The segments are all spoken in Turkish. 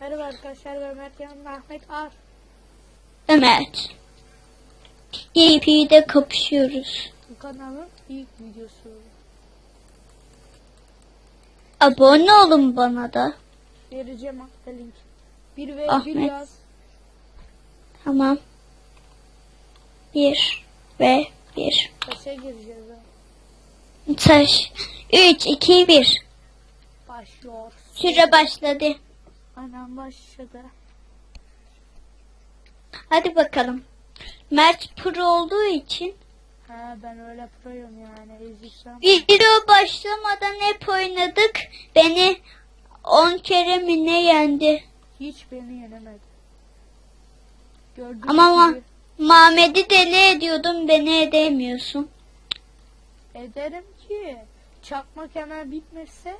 Merhaba arkadaşlar ben Mert yanımda Ahmet Ar. Evet. YP'de kapışıyoruz. Bu kanalın ilk videosu. Abone olun bana da. Vereceğim altta link. 1 ve 1 Ahmet. yaz. Tamam. Bir ve bir. Taşa gireceğiz ha. Taş. Üç, iki, bir. Başlıyor. Süre başladı. Anam başladı. Hadi bakalım. Mert pro olduğu için Ha ben öyle proyum yani ezilsem. video başlamadan hep oynadık. Beni 10 kere mi ne yendi. Hiç beni yenemedi. Gördüğünüz Ama ma- gibi Mehmet'i deli ediyordun beni edemiyorsun. ederim ki çakmak hemen bitmezse.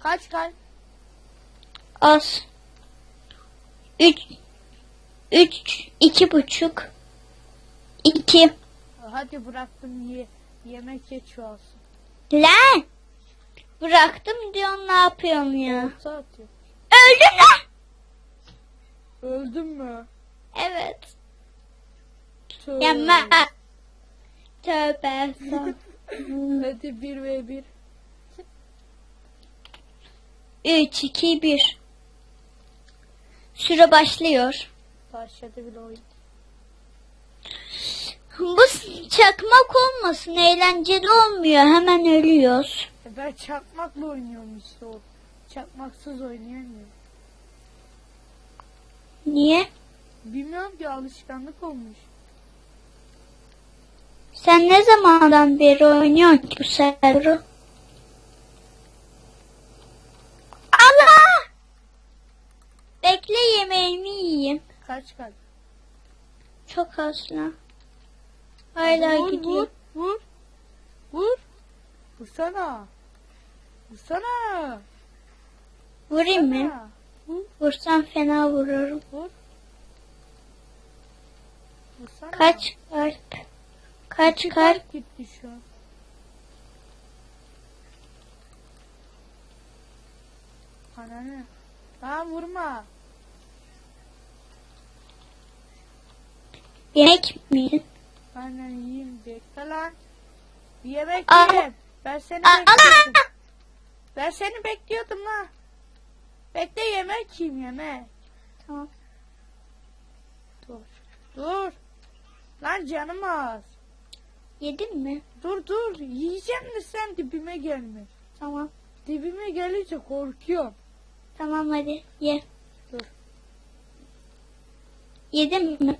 Kaç kalp? Az. Üç. Üç. iki buçuk. İki. Hadi bıraktım ye yemek geç olsun. Lan. Bıraktım diyorsun ne yapıyorsun ya? Olsa atıyor. Öldüm lan. Öldün mü? Evet. Tövbe. Yemem. Tövbe. Hadi bir ve bir. 3, 2, 1. Süre başlıyor. Başladı bile oyun. Bu çakmak olmasın eğlenceli olmuyor hemen ölüyoruz. E ben çakmakla oynuyorum işte o. Çakmaksız oynayamıyorum. Niye? Bilmiyorum ki alışkanlık olmuş. Sen ne zamandan beri oynuyorsun ki bu serveru? Allah! Bekle yemeğimi yiyeyim. Kaç kalp? Çok az lan. Hala vur, gidiyor. Vur, vur. Vur. Vursana. Vursana. Vurayım mı? Vur, Vursam fena vururum. vur. Vursana. Kaç kalp? Kaç İki kalp? gitti şu an. Ananı. Tamam vurma. Yemek mi? Aynen yiyeyim bekle lan. Bir yemek Aa. yiyeyim. Ben seni Aa, bekliyordum. Allah! Ben seni bekliyordum lan. Bekle yemek yiyeyim yemek. Tamam. Dur. Dur. Lan canım az. Yedin mi? Dur dur. Yiyeceğim de sen dibime gelme. Tamam. Dibime gelince korkuyorum. Tamam hadi ye. Dur. Yedin mi?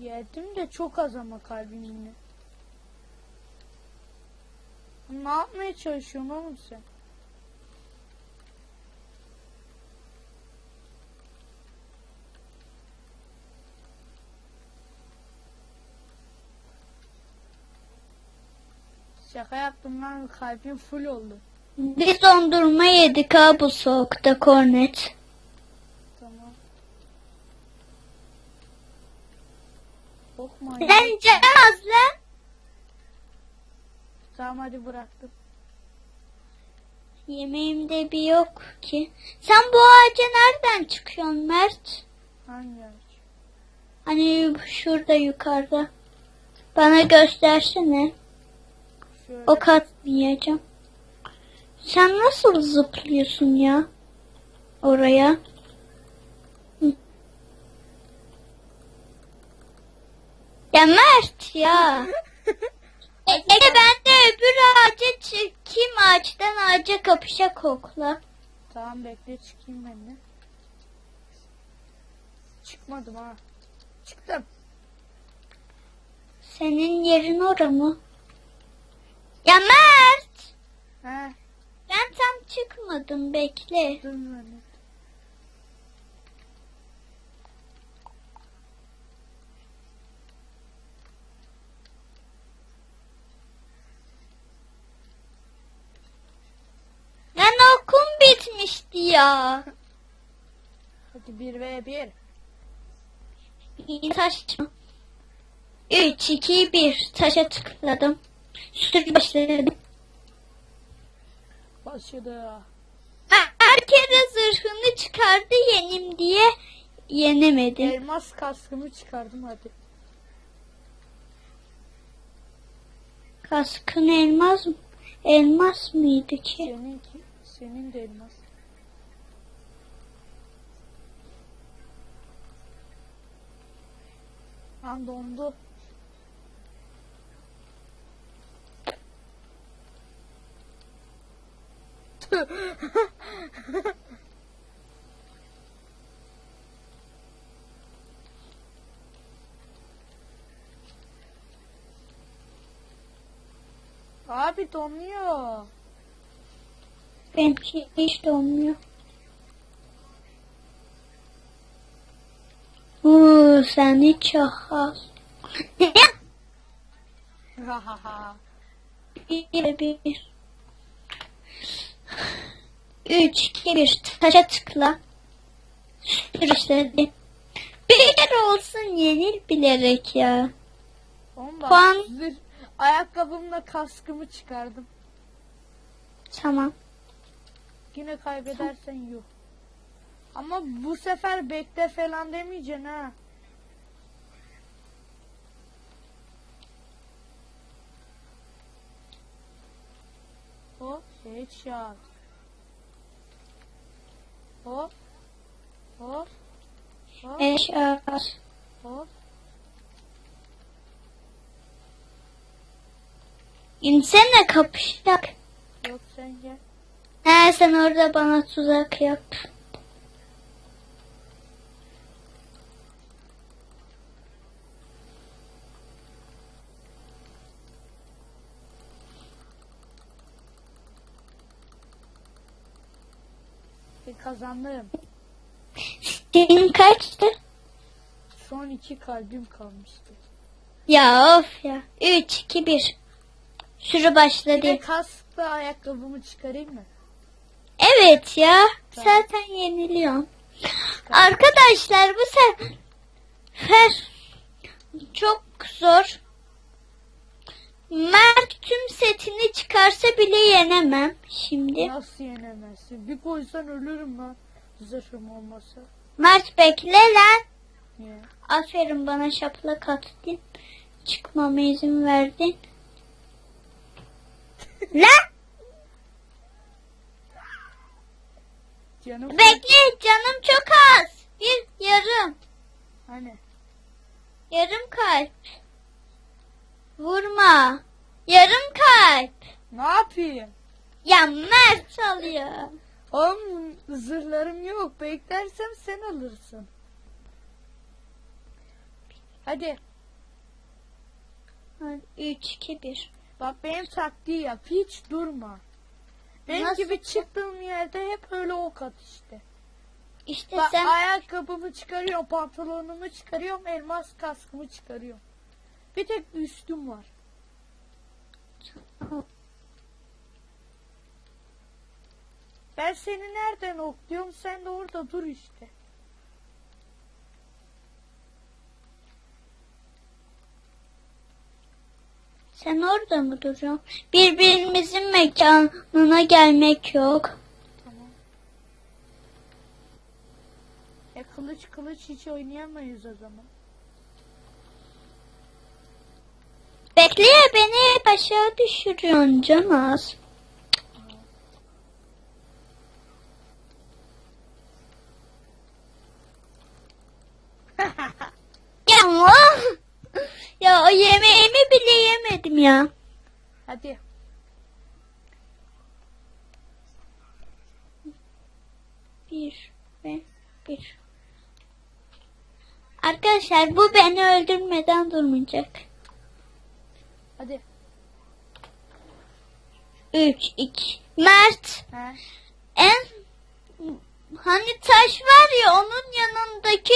Yedim de çok az ama kalbim yine. Ne yapmaya çalışıyorsun oğlum sen? Şaka yaptım lan kalbim full oldu. Biz dondurma yedik ha bu soğukta kornet. Tamam. Lan canım az lan. Tamam hadi bıraktım. Yemeğimde bir yok ki. Sen bu ağaca nereden çıkıyorsun Mert? Hangi ağaç? Hani şurada yukarıda. Bana göstersene. Şöyle. Ok atmayacağım. Sen nasıl zıplıyorsun ya? Oraya. Hı. Ya Mert ya. Ege ben de öbür ağaca çıkayım ağaçtan ağaca kapışa kokla. Tamam bekle çıkayım ben de. Çıkmadım ha. Çıktım. Senin yerin ora mı? Ya Mert! He. Ben tam çıkmadım bekle. Dur ben. Lan okum bitmişti ya. Hadi 1 ve 1. İyi taş mı? 3, 2, 1. Taşa tıkladım. Sür başladım. Başladı. Her kere zırhını çıkardı yenim diye yenemedim. Elmas kaskımı çıkardım hadi. Kaskın elmas mı? Elmas mıydı ki? Seninki, senin de elmas. Lan dondu. Abi donuyor. Benimki hiç donmuyor. Uuu seni çakal. bir bir. Üç, iki, bir. Taşa tıkla. Sür istedi. Bir olsun yenil bilerek ya. Bak, Puan- zırh- ayakkabımla kaskımı çıkardım. Tamam. Yine kaybedersen yuh. Ama bu sefer bekle falan demeyeceksin ha. Hop headshot. Hop. Hop. Hop. Eşar. Hop. İnsene kapışacak. Yok sen gel. He sen orada bana tuzak yap. Bir kazandım. Senin kaçtı? Son iki kalbim kalmıştı. Ya of ya. 3, 2, 1. Sürü Bir başladı. de kaskla ayakkabımı çıkarayım mı? Evet ya. Tamam. Zaten yeniliyorum. Arkadaşlar bu sefer çok zor. Mert tüm setini çıkarsa bile yenemem şimdi. Nasıl yenemezsin? Bir koysan ölürüm lan. Zırhım olmasa. Mert bekle lan. Niye? Aferin bana şaplak attın. Çıkmama izin verdin. lan Canım bekle canım çok az. Bir yarım. Hani? Yarım kalp. Vurma. Yarım kalp. Ne yapayım? Ya Mert alıyor. Oğlum zırhlarım yok. Beklersem sen alırsın. Hadi. 3, 2, 1. Bak benim taktiği yap. Hiç durma. Benim Nasıl? gibi çıktığım yerde hep öyle ok at işte. İşte Bak sen ayakkabımı çıkarıyorum, pantolonumu çıkarıyorum, elmas kaskımı çıkarıyorum. Bir tek üstüm var. Ben seni nereden okluyorum? Sen de orada dur işte. sen orada mı duruyorsun? Birbirimizin mekanına gelmek yok. Tamam. E kılıç kılıç hiç oynayamayız o zaman. Bekle beni aşağı düşürüyorsun Canaz. Ya o- ya o yemeğimi bile yemedim ya. Hadi. Bir ve bir. Arkadaşlar bu beni öldürmeden durmayacak. Hadi. Üç, iki. Mert He. en hani taş var ya onun yanındaki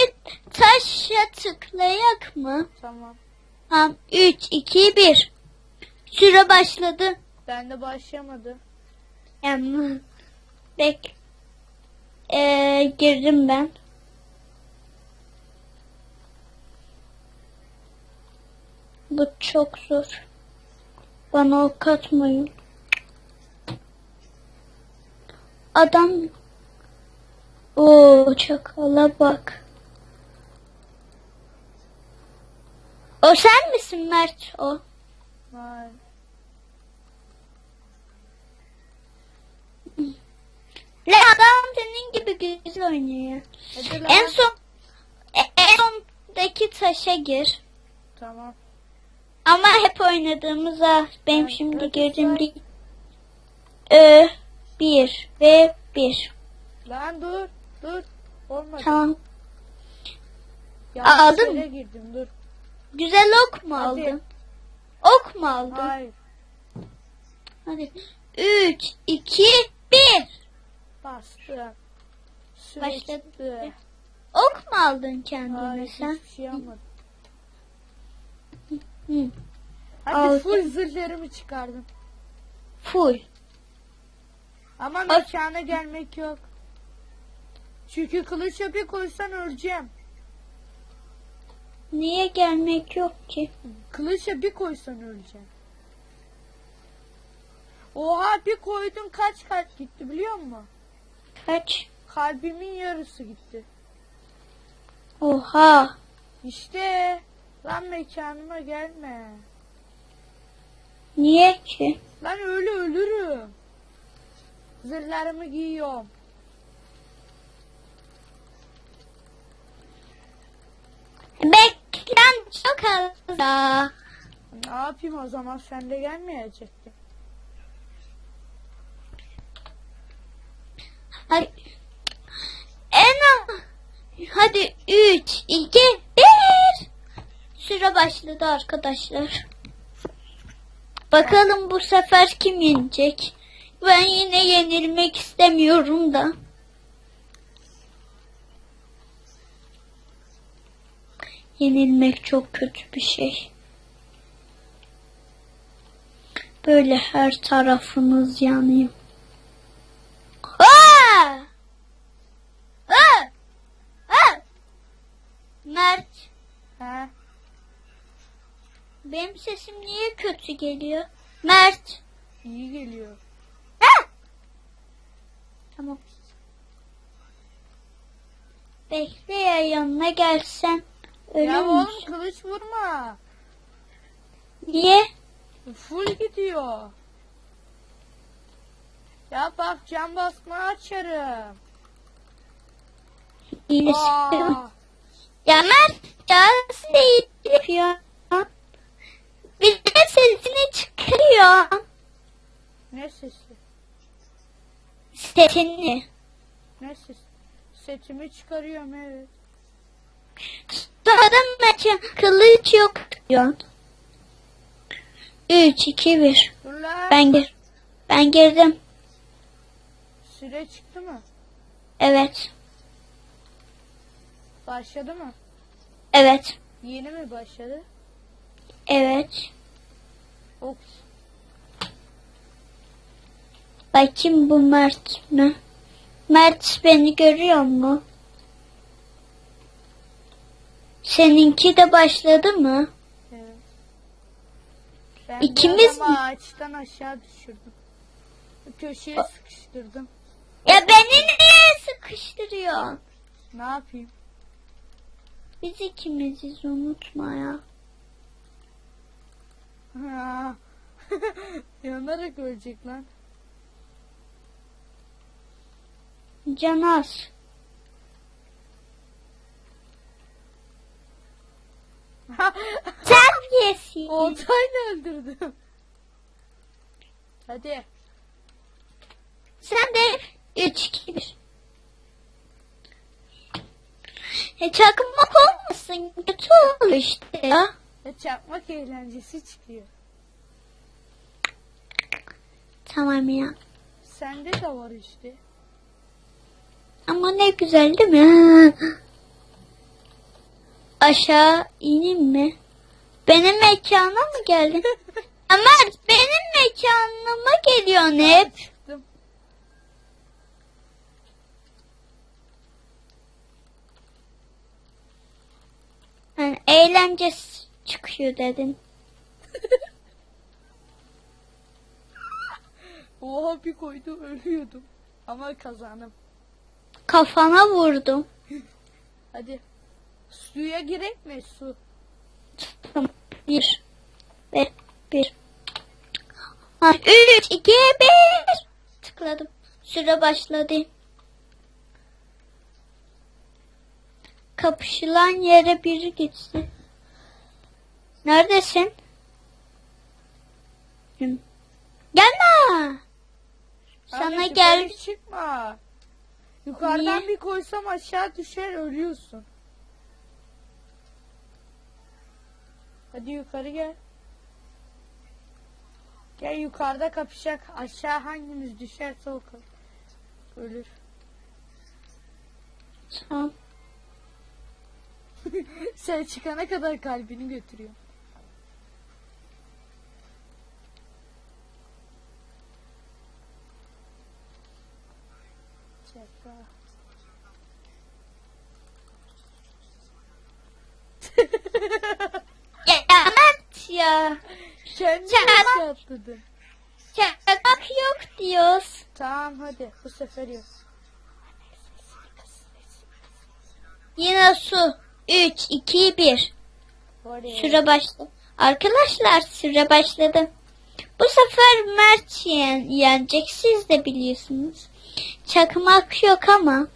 taşa tıklayak mı? Tamam. Tamam. Üç, iki, bir. Süre başladı. Ben de başlamadı. Yani bek ee, girdim ben. Bu çok zor. Bana ok atmayın. Adam Oo çakala bak. O sen misin Mert o? Vay. Le adam senin gibi güzel oynuyor. Hadi lan. En son e- en sondaki taşa gir. Tamam. Ama hep oynadığımız ah benim şimdi say. değil. Ee, bir ve bir. Lan dur. Dur. Olmadı. Tamam. Yanlış aldın mı? girdim dur. Güzel ok mu Hadi. aldın? Ok mu aldın? Hayır. Hadi. Üç, iki, bir. Bastım. Süre Başladı. Ok mu aldın kendine Hayır sen? hiçbir şey yapmadım. Hı. Hadi Aldım. full zırhlarımı çıkardım. Full. Ama mekana gelmek yok. Çünkü kılıç bir koysan öleceğim. Niye gelmek yok ki? Kılıç bir koysan öleceğim. Oha bir koydun kaç kalp gitti biliyor musun? Kaç? Kalbimin yarısı gitti. Oha. İşte lan mekanıma gelme. Niye ki? Lan öyle ölürüm. Zırhlarımı giyiyorum. Beklen çok az daha. Ne yapayım o zaman sen de gelmeyecektin. Hadi. En az. Hadi 3, 2, 1. Süre başladı arkadaşlar. Bakalım bu sefer kim yenecek? Ben yine yenilmek istemiyorum da. Yenilmek çok kötü bir şey. Böyle her tarafınız yanıyor. Aa! Aa! Aa! Mert, He? Benim sesim niye kötü geliyor? Mert. İyi geliyor. Ha! Tamam. Bekle ya yanına gelsen. Ölür ya oğlum müsün? kılıç vurma. Niye? Full gidiyor. Ya bak cam basma açarım. İyileşti. Aa, Ya Mert ya sen de iyi yapıyor. De sesini çıkarıyor. ne sesi? Sesini. Ne sesi? Setimi çıkarıyorum evet. Sonra maçı kılıç yok diyor. 3, 2, 1. Dur lan. Ben gir. Ben girdim. Süre çıktı mı? Evet. Başladı mı? Evet. Yeni mi başladı? Evet. Ops. Bakayım bu Mert mi? Mert beni görüyor mu? Seninki de başladı mı? Evet. Ben İkimiz mi? ağaçtan aşağı düşürdüm. Köşeye sıkıştırdım. Ya beni niye sıkıştırıyor? Ne yapayım? Biz ikimiziz unutma ya. Ha. Yanarak ölecek lan. Canas. Terbiyesiz. Oltayla öldürdüm. Hadi. Sen de 3 2 1. E çakmak olmasın kötü olur işte ya. Çakmak eğlencesi çıkıyor. Tamam ya. Sende de var işte. Ama ne güzel değil mi? Aşağı ineyim mi? Benim mekana mı geldin? Ömer benim mekanıma geliyorsun hep. Yani eğlence çıkıyor dedin. Oha bir koydu ölüyordum. Ama kazandım. kafana vurdum. Hadi. Suya girek mi? Su. Bir. Bir. Ha, üç, iki, bir. Tıkladım. Süre başladı. Kapışılan yere biri gitsin. Neredesin? Gelme. Sana Ahmet, gel. Çıkma. Yukarıdan Niye? bir koysam aşağı düşer ölüyorsun. Hadi yukarı gel. Gel yukarıda kapışacak. Aşağı hangimiz düşerse o. Ölür. Tamam. Sen çıkana kadar kalbini götürüyor. Şaka. Ya Mert ya. Kendi nasıl atladın? Çakmak yok diyoruz. Tamam hadi bu sefer yok. Yine su. 3, 2, 1. Oraya. Süre başladı. Arkadaşlar süre başladı. Bu sefer Mert yen, yenecek. Siz de biliyorsunuz. Çakmak yok ama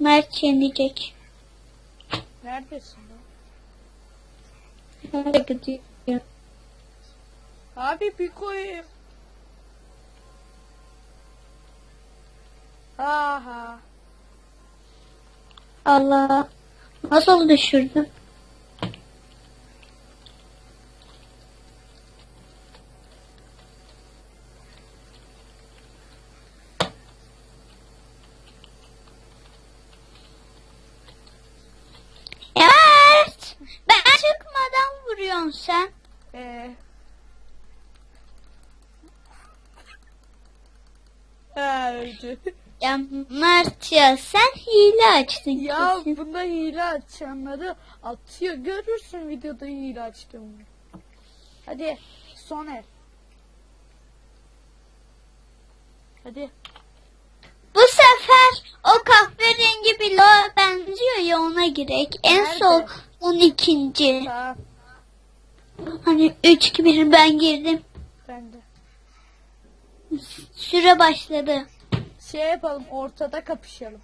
Mert yenecek. Neredesin lan? Nereye gidiyor? Abi bir koyayım. Aha. Allah. Nasıl düşürdün? Evet. Ben çıkmadan vuruyorsun sen. Ee. Ha öldü. Ya Mert ya sen hile açtın ya kesin. bunda hile açanları atıyor. Görürsün videoda hile açtığımı. Hadi son el. Hadi. Bu sefer o kahverengi bloğa benziyor ya ona girek. En Nerede? son 12. Tamam Hani 3 2 1 ben girdim. ben de. Süre başladı. Şey yapalım ortada kapışalım.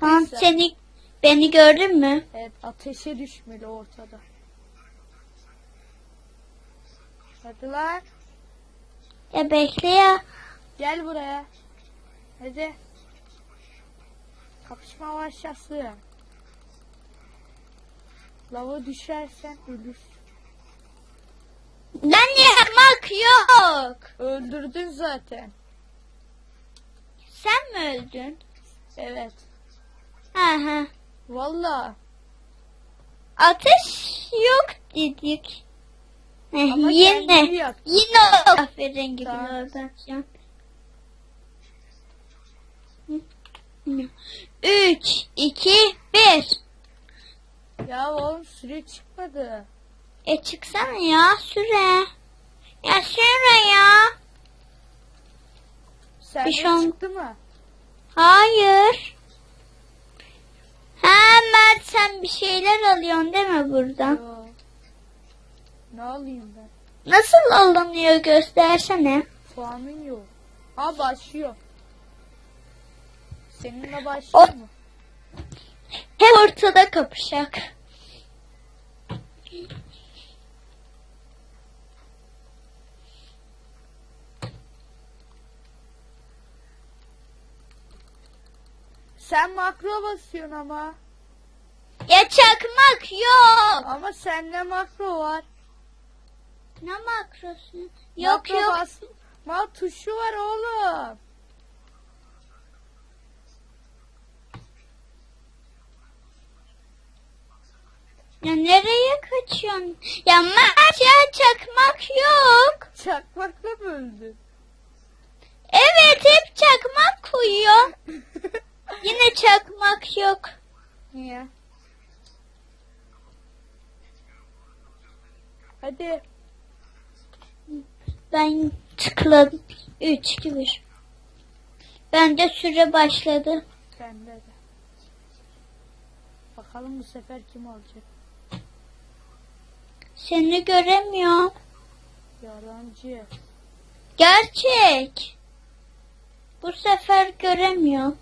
Tamam seni beni gördün mü? Evet ateşe düşmeli ortada. Hadi lan. Ya bekle ya. Gel buraya. Hadi. Kapışma başlasın. Lava düşersen ölürsün. Ben yapmak yok. Öldürdün zaten. Sen mi öldün? Evet. Ha ha. Valla. Ateş yok dedik. Heh, Ama yine. kendini yaktın. Yine o kahverengi Tamam. ben. 3 2 1 Ya oğlum süre çıkmadı. E çıksana ya süre. Ya süre ya. Sen Bir şey çıktı mı? Hayır. Ha Mert sen bir şeyler alıyorsun değil mi buradan? Yo. Ne alayım ben? Nasıl alınıyor göstersene. Puanın yok. Ha başlıyor. Seninle O- başlıyor mu? Hep ortada kapışak. Sen makro basıyorsun ama. Ya çakmak yok. Ama sende makro var. Ne makrosu? Yok makro yok. basma tuşu var oğlum. Ya nereye kaçıyorsun? Ya Mert ya çakmak yok. Çakmakla mı öldün? Evet hep çakmak koyuyor. Yine çakmak yok. Niye? Hadi. Ben tıkladım. 3 2 1. Bende süre başladı. Bende de. Bakalım bu sefer kim olacak? Seni göremiyorum. Yalancı. Gerçek. Bu sefer göremiyorum.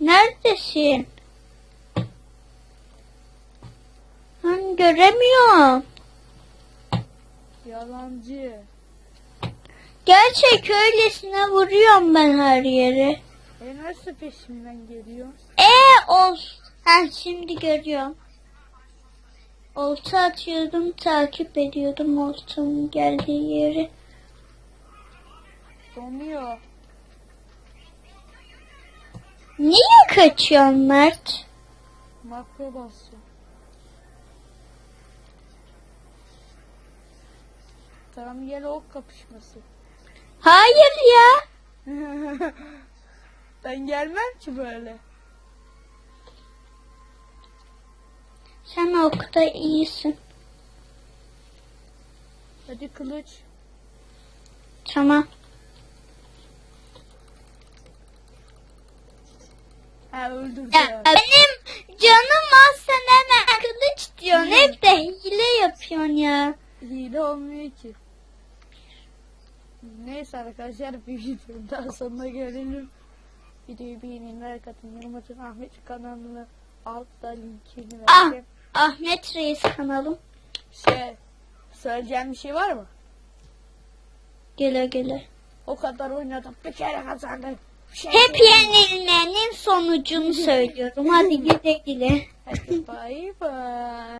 Neredesin? Ben göremiyorum. Yalancı. Gerçek öylesine vuruyorum ben her yere. E nasıl peşimden geliyor? E ol. Ha şimdi görüyorum. Olta atıyordum, takip ediyordum oltanın geldiği yeri. Donuyor. Niye kaçıyorsun Mert? Makro basıyor. Tamam gel ok kapışması. Hayır ya. ben gelmem ki böyle. Sen okta iyisin. Hadi kılıç. Tamam. Ha öldürdü. Ya, benim canım az sen hemen kılıç diyorsun. Hep de hile yapıyorsun ya. Hile olmuyor ki. Neyse arkadaşlar bir videonun daha sonuna gelelim. Videoyu beğenin, like atın, yorum atın. Ahmet kanalına altta linkini Ah, vereceğim. Ahmet Reis kanalım. Şey, söyleyeceğim bir şey var mı? Güle güle. O kadar oynadım. Bir kere kazandım. Şey Hep yenilmenin sonucunu söylüyorum. Hadi güle güle. Hadi bay bay.